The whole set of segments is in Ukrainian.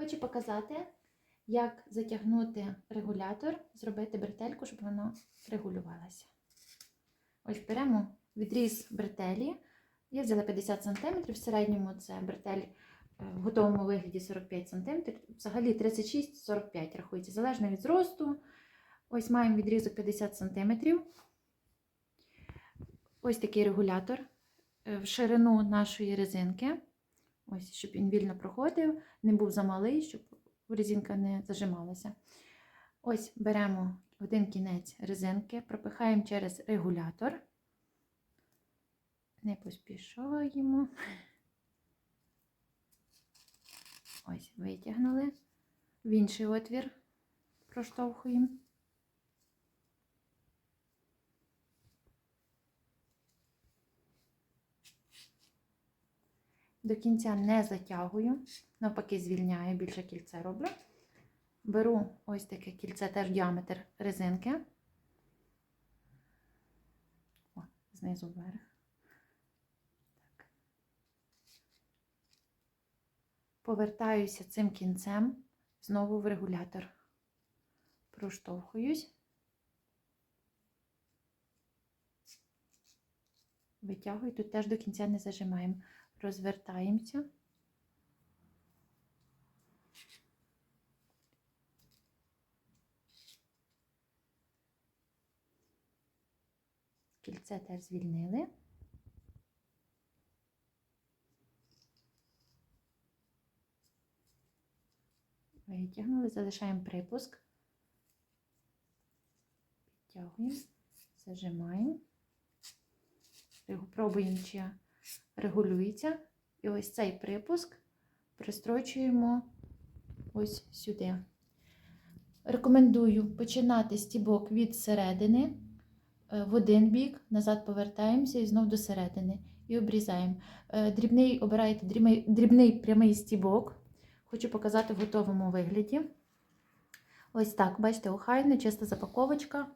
Хочу показати, як затягнути регулятор, зробити бретельку, щоб воно регулювалося. Ось беремо відріз бретелі. Я взяла 50 см, в середньому це бретель е, в готовому вигляді 45 см, взагалі 36-45 рахується, залежно від зросту. Ось маємо відрізок 50 см. Ось такий регулятор е, в ширину нашої резинки. Ось, щоб він вільно проходив, не був замалий, щоб резинка не зажималася. Ось беремо один кінець резинки, пропихаємо через регулятор. Не поспішаємо. Ось, витягнули. В інший отвір проштовхуємо. До кінця не затягую, навпаки, звільняю, більше кільце роблю. Беру ось таке кільце, теж діаметр резинки. О, знизу вверх. Так. Повертаюся цим кінцем знову в регулятор. Проштовхуюсь. Витягую, тут теж до кінця не зажимаємо. Розвертаємося. Кільце теж звільнили. Витягнули, залишаємо припуск, підтягуємо, зажимаємо, пробуємо, чи регулюється. І ось цей припуск пристрочуємо ось сюди. Рекомендую починати стібок від середини е, в один бік, назад повертаємося і знов до середини. І обрізаємо. Е, Дрібний обираєте дрібний, дрібний прямий стібок. Хочу показати в готовому вигляді. Ось так, бачите, охайна, чиста запаковочка.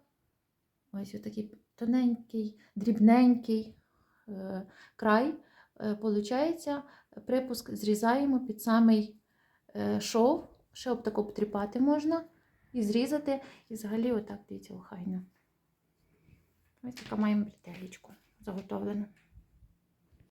Ось такий тоненький, дрібненький край. Е, Получається, припуск зрізаємо під самий шов, шов, щоб тако обтріпати можна і зрізати. І взагалі, отак, дивіться, охайно. Ось така маємо бретелечку заготовлену.